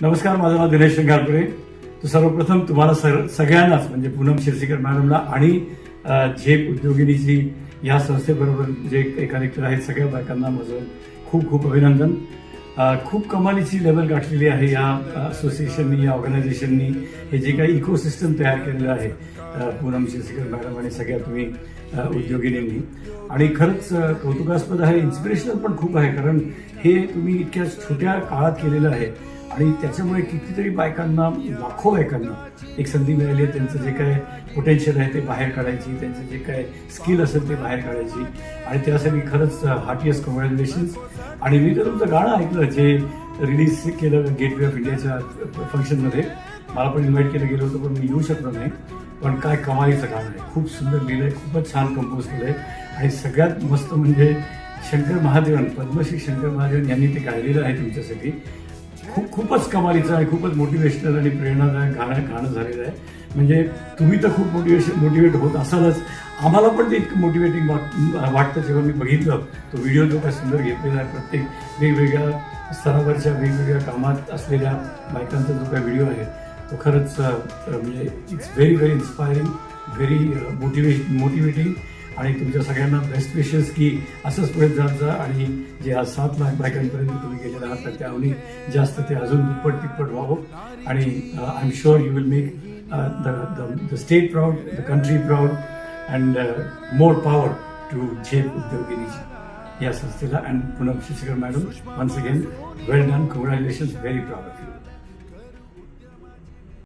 नमस्कार माझं नाव दिनेश शंगारपुरे तर सर्वप्रथम तुम्हाला सर सगळ्यांनाच म्हणजे पूनम शिरसीकर मॅडमला आणि अ, झेप उद्योगिनीची या संस्थेबरोबर जे कनेक्टेड आहेत सगळ्या बायकांना माझं खूप खूप अभिनंदन. खूप कमालीची लेवल गाठलेली आहे या असोसिएशननी या ऑर्गनायझेशननी हे जे काही इकोसिस्टम तयार केलेलं आहे पूनम शिरसीकर मॅडम आणि सगळ्या तुम्ही उद्योगिनींनी. आणि खरंच कौतुकास्पद आहे इन्स्पिरेशनल पण खूप आहे कारण हे तुम्ही इतक्या छोट्या काळात केलेलं आहे. आणि त्याच्यामुळे कितीतरी बायकांना लाखो बायकांना एक संधी मिळाली आहे. त्यांचं जे काय पोटेन्शियल आहे ते बाहेर काढायची त्यांचं जे काय स्किल असेल ते बाहेर काढायची. आणि त्यासाठी खरंच हार्टियस कॉंग्रॅच्युलेशन्स आणि मी तर तुमचं गाणं ऐकलं जे रिलीज केलं गेटवे ऑफ इंडियाच्या फंक्शनमध्ये मला पण इन्व्हाइट केलं गेलं होतं पण मी येऊ शकलो नाही. पण काय कमालीचं गाणं आहे. खूप सुंदर लिहिलं आहे खूपच छान कंपोज केलं आहे आणि सगळ्यात मस्त म्हणजे शंकर महादेवन पद्मश्री शंकर महादेवन यांनी ते गायलेलं आहे तुमच्यासाठी. खूप खूपच कमालीचं आणि खूपच मोटिवेशनल आणि प्रेरणादायक गाणं गाणं झालेलं आहे. म्हणजे तुम्ही तर खूप मोटिवेशन मोटिवेट होत असालच. आम्हाला पण ते इतकं मोटिवेटिंग वाटतं जेव्हा मी बघितलं. तो व्हिडिओ जो काय सुंदर घेतलेला आहे प्रत्येक वेगवेगळ्या स्तरावरच्या वेगवेगळ्या कामात असलेल्या बायकांचा जो काय व्हिडिओ आहे तो खरंच म्हणजे it's very very inspiring very motive motivating आणि तुमच्या सगळ्यांना बेस्ट विशेस की असंच पुढे जात जा आणि जे आज सात लाख बायकांपर्यंत तुम्ही गेलेले आहात तर त्याहूनही जास्त ते अजून दुप्पट तिप्पट व्हावं. आणि I am sure you will make the the state proud the country proud and more power to झेप उद्योगिनीची या संस्थेला and Punam Shikshakar madam once again well done congratulation very proud of you